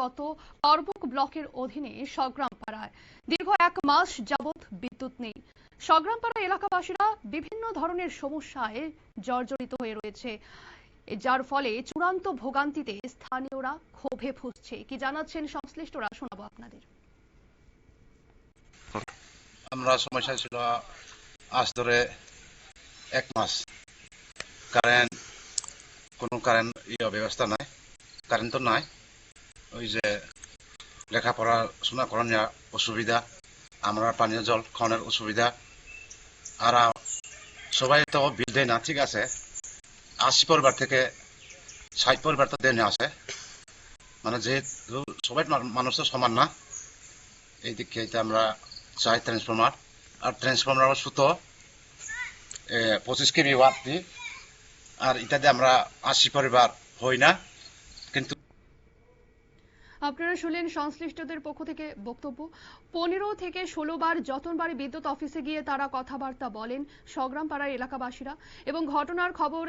অন্তর্গত করবুক ব্লকের অধীনে সংগ্রামপাড়ায় দীর্ঘ এক মাস যাবৎ বিদ্যুৎ নেই। সংগ্রামপাড়া এলাকাবাসীরা বিভিন্ন ধরনের সমস্যায় জর্জরিত হয়ে রয়েছে। যার ফলে চূড়ান্ত ভোগান্তিতে স্থানীয়রা ক্ষোভে ফুসছে। কি জানাচ্ছেন সংশ্লিষ্টরা, শোনাবো আপনাদের। আমরা সমস্যা ছিল আজ ধরে এক মাস। কারেন্ট, কোনো কারেন্ট ইয়ে ব্যবস্থা নাই। কারেন্ট তো নাই। ওই যে লেখাপড়া শোনা করার অসুবিধা, আমরা পানীয় জল খাওয়ানোর অসুবিধা, আর সবাই তো বিল দেয় না, ঠিক আছে? আশি পরিবার থেকে ষাট পরিবার তো দেয় না আছে। মানে যেহেতু সবাই মানুষ তো সমান না, এই দিক থেকে আমরা চাই ট্রান্সফর্মার। আর ট্রান্সফর্মার সুতো পঁচিশ কেবি ওয়াট দি আর ইত্যাদি আমরা আশি পরিবার হই না। আপনারা শুনলেন সংশ্লিষ্টদের পক্ষ থেকে বক্তব্য। পনেরো থেকে ষোলো বার যতনবাড়ি বিদ্যুৎ অফিসে গিয়ে তারা কথাবার্তা বলেন সংগ্রামপাড়ার এলাকাবাসীরা এবং ঘটনার খবর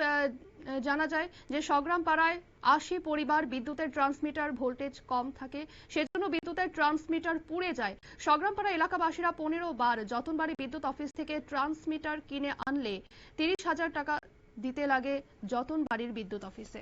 জানা যায় যে সংগ্রামপাড়ায় আশি পরিবার বিদ্যুতের ট্রান্সমিটার ভোল্টেজ কম থাকে, সেজন্য বিদ্যুতের ট্রান্সমিটার পুড়ে যায়। সংগ্রামপাড়া এলাকাবাসীরা পনেরো বার যতনবাড়ি বিদ্যুৎ অফিস থেকে ট্রান্সমিটার কিনে আনলে তিরিশ হাজার টাকা দিতে লাগে যতনবাড়ির বিদ্যুৎ অফিসে।